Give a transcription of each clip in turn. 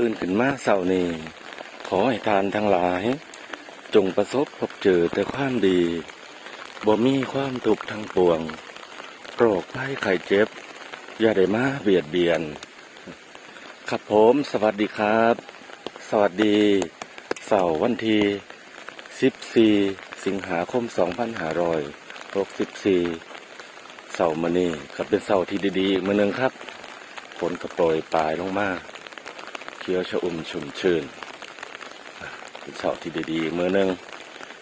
ตื่นขึ้นมาเสาร์นี้ ขอให้ทานทั้งหลาย จงประสบพบเจอแต่ความดีบ่มีความทุกข์ทั้งปวงโรคภัยไข้เจ็บ อย่าได้มาเบียดเบียน ครับผมสวัสดีครับ สวัสดีเสาร์วันที่14 สิงหาคม 2564เสาร์มื้อนี้ก็เป็นเสาร์ที่ดีๆอีกมื้อหนึงครับฝนก็โปรยปลายลงมา ขียวชอุ่มชุ่มชื่นเป็นเสาที่ดีๆมือหนึง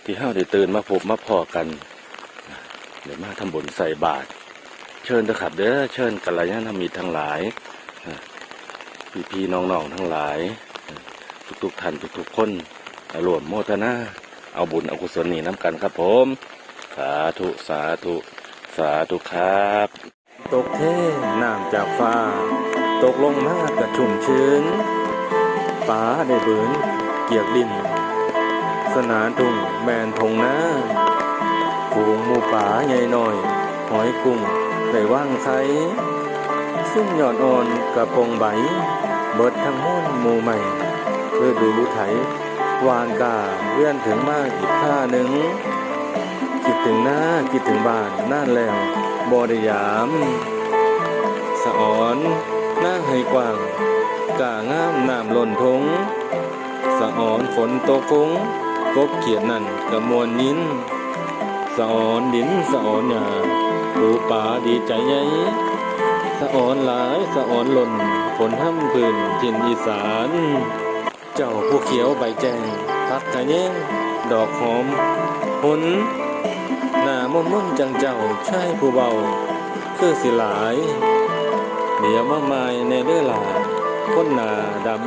ที่เฮาได้ตื่นมาพบมาพอกันเดี๋ยวมาทำบุญใส่บาตรเชิญเถอะครับเด้อเชิญกัลยาณมิตรทั้งหลายพี่พี่ๆน้องๆทั้งหลาย ทุกๆท่านทุกๆคนรวมโมทนาเอาบุญเอากุศลนี้น้ำกันครับผม สาธุสาธุสาธุครับ ตกเทน้ำจากฟ้า ตกลงมากระชุ่มชื้น ป่าได้เบืนเกียกดิน สนานทุ่งแมนทงนาฝูงหมูป่าใหญ่หน่อย หอยกุ้งได้ว่างไข่ซุ่มยอดอ่อนกระปงใบ เบิดทั้งม้วนหมู่ใหม่ เพื่อดูไถวานกาเลื่อนถึงมากอีกท่าหนึ่ง คิดถึงหน้าคิดถึงบ้านน่านแล้วบอดยาม สะออนหน้าให้กว้าง กางามน้ำล่นทงสะออนฝนตกฟุ้งกบเขียดนั่นกระมวลยินสะออนดินสะออนหยาปูป่าดีใจใหญ่สะออนหลายสะออนหล่นฝนห้ำพื้นทินอีสาน เจ้าผู้เขียวใบแจงพักกะแยงดอกหอมผลหน้ามุ่นมุ่นจังเจ้าใช่ผู้เบา คือสิหลาย เดี๋ยวมาไม้ในเด้อหลา คนหนาดำ